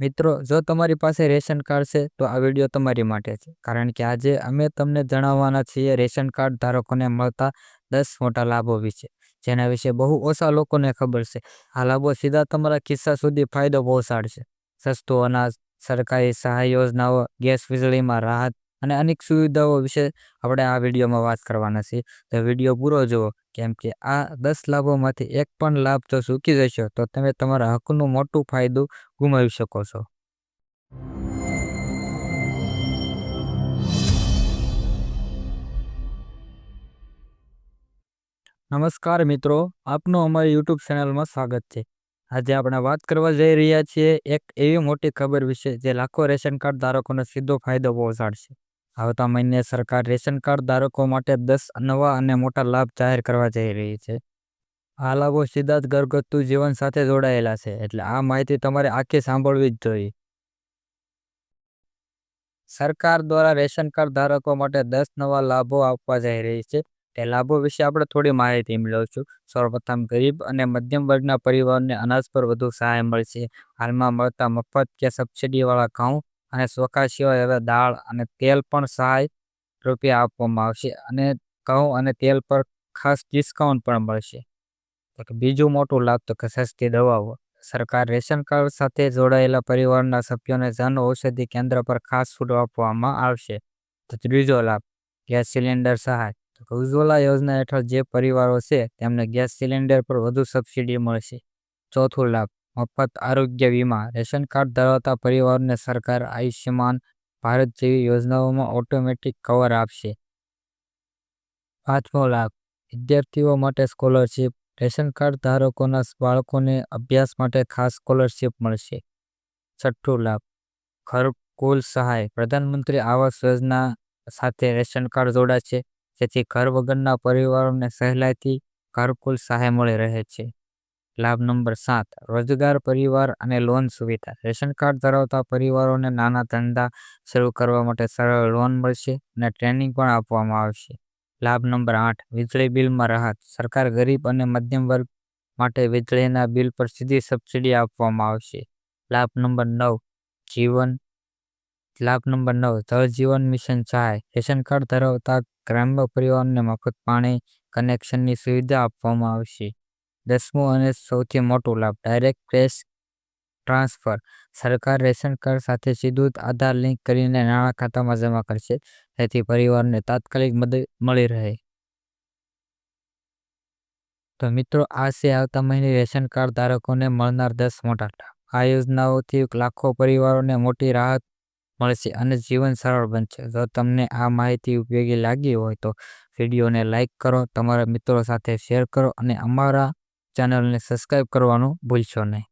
મિત્રો, જો તમારી પાસે રેશન કાર્ડ છે, તો આ વીડિયો તમારી માટે છે. કારણ કે આજે અમે તમને જણાવવાના છીએ રેશન કાર્ડ ધારકોને મળતા દસ મોટા લાભો વિશે, જેના વિશે બહુ ઓછા લોકોને ખબર છે. આ લાભો સીધા તમારા ખિસ્સા સુધી ફાયદો પહોંચાડશે. સસ્તું અનાજ, સરકારી સહાય યોજનાઓ, ગેસ વીજળીમાં રાહત અને અનેક સુવિધાઓ વિશે આપણે આ વિડીયોમાં વાત કરવાના છીએ. તો વીડિયો પૂરો જુઓ. કેમ કે આ દસ લાભોમાંથી એક પણ લાભ જો ચૂકી જશો, તો તમે તમારા હકનું મોટું ફાયદો ગુમાવી શકો છો. નમસ્કાર મિત્રો, આપનું અમારી યુટ્યુબ ચેનલમાં સ્વાગત છે. આજે આપણે વાત કરવા જઈ રહ્યા છીએ એક એવી મોટી ખબર વિશે, જે લાખો રેશન કાર્ડ ધારકોને સીધો ફાયદો પહોંચાડશે. આવતા મહિને સરકાર રેશન કાર્ડ ધારકો માટે દસ નવા અને મોટા લાભ જાહેર કરવા જઈ રહી છે. આ લાભો સીધા જ ઘરગથ્થુ જીવન સાથે જોડાયેલા છે, એટલે આ માહિતી તમારે આખી સાંભળવી જ જોઈએ. સરકાર દ્વારા રેશન કાર્ડ ધારકો માટે દસ નવા લાભો આપવા જઈ રહી છે. તે લાભો વિશે આપણે થોડી માહિતી મેળવશું. સૌપ્રથમ ગરીબ અને મધ્યમ વર્ગના પરિવારને અનાજ પર વધુ સહાય મળશે. હાલમાં મળતા મફત કે સબસિડીવાળા ઘઉં અને ચોખા સિવાય હવે દાળ અને તેલ પણ સહાય રૂપિયા આપવામાં આવશે અને ઘઉં અને તેલ પર ખાસ ડિસ્કાઉન્ટ પણ મળશે. તો બીજું મોટું લાભ તો કે સસ્તી દવાઓ. સરકાર રેશન કાર્ડ સાથે જોડાયેલા પરિવારના સભ્યોને જન ઔષધિ કેન્દ્ર પર ખાસ છૂટ આપવામાં આવશે. તો ત્રીજો લાભ, ગેસ સિલિન્ડર સહાય. તો ઉજ્જવલા યોજના હેઠળ જે પરિવારો છે તેમને ગેસ સિલિન્ડર પર વધુ સબસિડી મળશે. ચોથો લાભ મફત આરોગ્ય વીમા. રેશન કાર્ડ ધરાવતા પરિવારોને સરકાર આયુષ્યમાન ભારત જેવી યોજનાઓમાં ઓટોમેટિક કવર આપશે. પાંચમો લાભ, વિદ્યાર્થીઓ માટે સ્કોલરશીપ. રેશન કાર્ડ ધારકોના બાળકોને અભ્યાસ માટે ખાસ સ્કોલરશીપ મળશે. છઠ્ઠું લાભ ઘર કુલ સહાય. પ્રધાનમંત્રી આવાસ યોજના સાથે રેશન કાર્ડ જોડાશે, જેથી ઘર વગરના પરિવારોને સહેલાઈથી ઘરકુલ સહાય મળી રહે છે. લાભ નંબર સાત, રોજગાર, પરિવાર અને લોન સુવિધા. રેશન કાર્ડ ધરાવતા પરિવારોને નાના ધંધા શરૂ કરવા માટે સરળ લોન મળશે અને ટ્રેનિંગ પણ આપવામાં આવશે. લાભ નંબર આઠ, વીજળી બિલમાં રાહત. સરકાર ગરીબ અને મધ્યમ વર્ગ માટે વીજળીના બિલ પર સીધી સબસિડી આપવામાં આવશે. લાભ નંબર નવ, જીવન. લાભ નંબર નવ, જળ જીવન મિશન સહાય. રેશન કાર્ડ ધરાવતા ગ્રામ્ય પરિવારને મફત પાણી, કનેક્શનની સુવિધા આપવામાં આવશે. દસમું અને સૌથી મોટું લાભ ડાયરેક્ટ કેશ ટ્રાન્સફર સરકાર રેશન કાર્ડ સાથે સીધું આધાર લિંક કરીને નાણાં ખાતામાં જમા કરશે, જેથી પરિવારને તાત્કાલિક મદદ મળી રહે. તો મિત્રો, આ છે આવતા મહિને રેશન કાર્ડ ધારકોને મળનાર દસ મોટા લાભ. આ યોજનાઓથી લાખો પરિવારોને મોટી રાહત મળશે અને જીવન સરળ બનશે. જો તમને આ માહિતી ઉપયોગી લાગી હોય તો વિડીયોને લાઇક કરો, તમારા મિત્રો સાથે શેર કરો અને અમારા ચેનલને સબસ્ક્રાઈબ કરવાનું ભૂલશો નહીં.